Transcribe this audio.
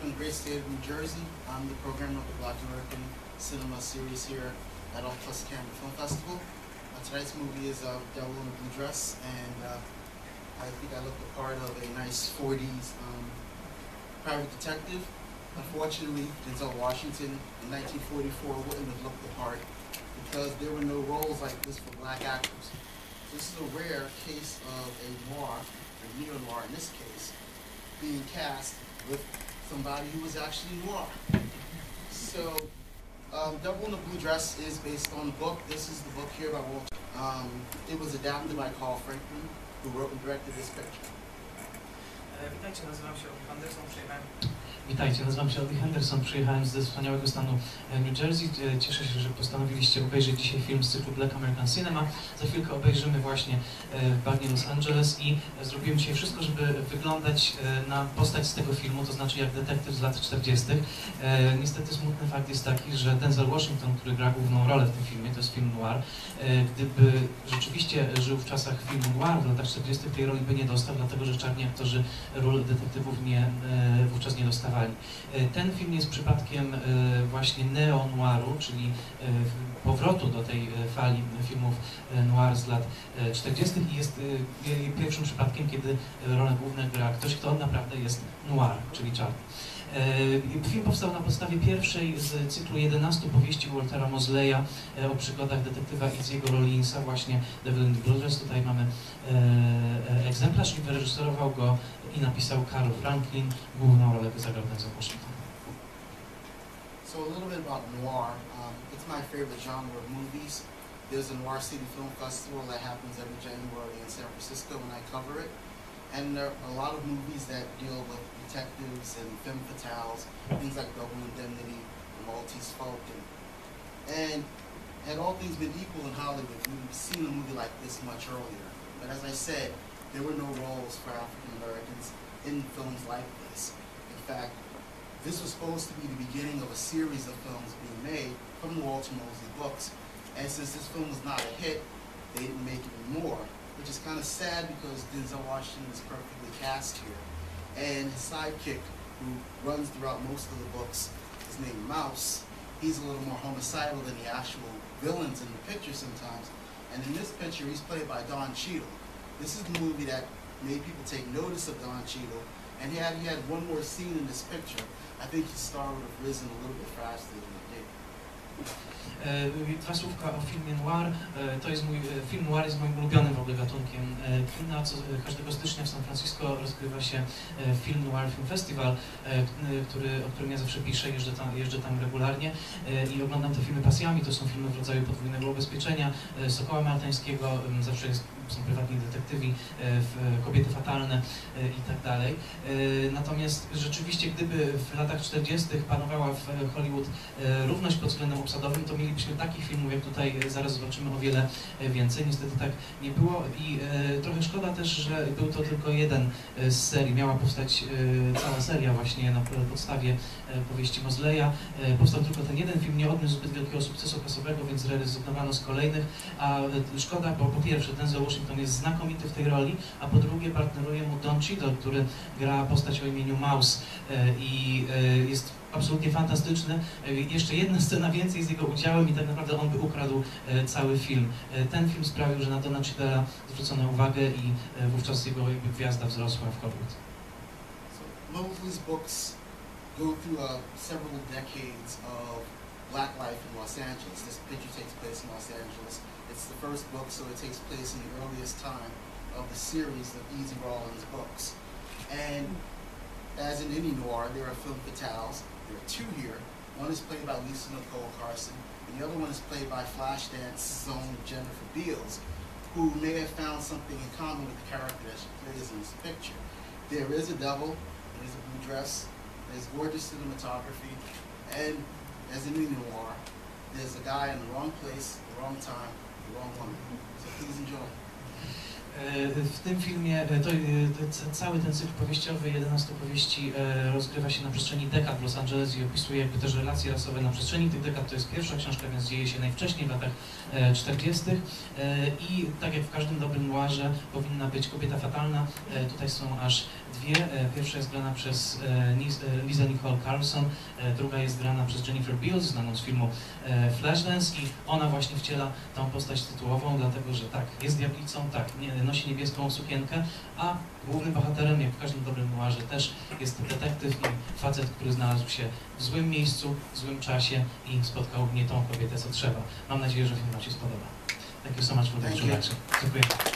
from the great state of New Jersey. I'm the programmer of the Black American Cinema series here at All Plus Canada Film Festival. Uh, tonight's movie is uh, Devil in a Blue Dress, and uh, I think I look the part of a nice 40s um, private detective. Unfortunately, Denzel Washington in 1944 wouldn't have looked the part because there were no roles like this for black actors. This is a rare case of a noir, a neo-noir in this case, being cast with somebody who was actually noir. So, um, Double in the Blue Dress is based on the book. This is the book here by Walter. Um, it was adapted by Carl Franklin, who wrote and directed this picture. Przyjechałem Witajcie, nazywam się Obi Henderson, przyjechałem ze wspaniałego stanu e, New Jersey. E, Cieszę się, że postanowiliście obejrzeć dzisiaj film z cyklu Black American Cinema. Za chwilkę obejrzymy właśnie e, bagnie Los Angeles i zrobiłem dzisiaj wszystko, żeby wyglądać na postać z tego filmu, to znaczy jak detektyw z lat 40. E, Niestety smutny fakt jest taki, że Denzel Washington, który gra główną rolę w tym filmie, to jest film noir, gdyby rzeczywiście żył w czasach filmu noir w latach 40. tej roli by nie dostał, dlatego że czarni aktorzy ról detektywów nie, wówczas nie dostawali. E, Ten film jest przypadkiem e, właśnie neo-noiru, czyli e, powrotu do tej fali filmów noir z lat e, 40. i jest je- pierwszym przypadkiem, kiedy rolę główną gra ktoś, kto naprawdę jest noir, czyli czarny. E, Film powstał na podstawie pierwszej z cyklu 11 powieści Waltera Mosleya e, o przygodach detektywa Izzy'ego Rollinsa, właśnie Devil in Dress. Tutaj mamy e, egzemplarz i wyreżyserował go i napisał Carl Franklin. Główną rolę zagrał Denzel Washington. So a little bit about noir. Um, it's my favorite genre of movies. There's a Noir City Film Festival that happens every January in San Francisco, and I cover it. And there are a lot of movies that deal with detectives and femme fatales, things like Double Indemnity, The Maltese Falcon. And had all things been equal in Hollywood, we would have seen a movie like this much earlier. But as I said, there were no roles for African Americans in films like this. In fact, this was supposed to be the beginning of a series of films being made from the Walter Mosley books. And since this film was not a hit, they didn't make any more, which is kind of sad because Denzel Washington is perfectly cast here. And his sidekick, who runs throughout most of the books, is named Mouse. He's a little more homicidal than the actual villains in the picture sometimes. And in this picture, he's played by Don Cheadle. This is the movie that made people take notice of Don Cheadle. And he had, he had one more scene in this picture. I think his star would have risen a little bit faster than it did. E, Dwa słówka o filmie noir. E, To jest mój, e, film noir jest moim ulubionym w ogóle gatunkiem kina. Co, każdego stycznia w San Francisco rozgrywa się Film Noir Film Festival, który, o którym ja zawsze piszę, jeżdżę tam, jeżdżę tam regularnie i oglądam te filmy pasjami. To są filmy w rodzaju podwójnego ubezpieczenia, Sokoła Maltańskiego, zawsze jest, są prywatni detektywi, e, Kobiety Fatalne e, i tak dalej. E, Natomiast rzeczywiście, gdyby w latach 40. panowała w Hollywood równość pod względem obsadowym, to mielibyśmy takich filmów, jak tutaj zaraz zobaczymy o wiele więcej. Niestety tak nie było i trochę szkoda też, że był to tylko jeden z serii. Miała powstać cała seria właśnie na podstawie powieści Mosleya. Powstał tylko ten jeden film, nie odniósł zbyt wielkiego sukcesu kasowego, więc zrezygnowano z kolejnych. A szkoda, bo po pierwsze Denzel Washington jest znakomity w tej roli, a po drugie partneruje mu Don Cheadle, który gra postać o imieniu Mouse i e, jest absolutnie fantastyczny. E, Jeszcze jedna scena więcej z jego udziałem i tak naprawdę on by ukradł e, cały film. Ten film sprawił, że na Dona Cheadle'a zwrócono uwagę i wówczas jego jakby gwiazda wzrosła w Hollywood. So Mosley's books go through uh, several decades of black life in Los Angeles. This picture takes place in Los Angeles. It's the first book, so it takes place in the earliest time of the series of Easy Rawlins books. And as in any noir, there are film fatales. There are two here. One is played by Lisa Nicole Carson, and the other one is played by Flashdance own Jennifer Beals, who may have found something in common with the character that she plays in this picture. There is a devil, there is a blue dress, there's gorgeous cinematography, and as any noir, there's a guy in the wrong place, the wrong time, the wrong woman. So please enjoy. E, W tym filmie e, to, e, cały ten cykl powieściowy, 11 powieści rozgrywa się na przestrzeni dekad w Los Angeles i opisuje jakby też relacje rasowe na przestrzeni tych dekad. To jest pierwsza książka, więc dzieje się najwcześniej w latach e, 40. E, I tak jak w każdym dobrym noirze powinna być kobieta fatalna. Tutaj są aż dwie. Pierwsza jest grana przez Lisa Nicole Carlson, druga jest grana przez Jennifer Beals, znaną z filmu Flashdance i ona właśnie wciela tą postać tytułową, dlatego że tak, jest diablicą, tak, nie, nosi niebieską sukienkę, a głównym bohaterem, jak w każdym dobrym noirze, też jest detektyw i facet, który znalazł się w złym miejscu, w złym czasie i spotkał nie tą kobietę, co trzeba. Mam nadzieję, że film Wam się spodoba. Thank you so much for the introduction. Dziękuję.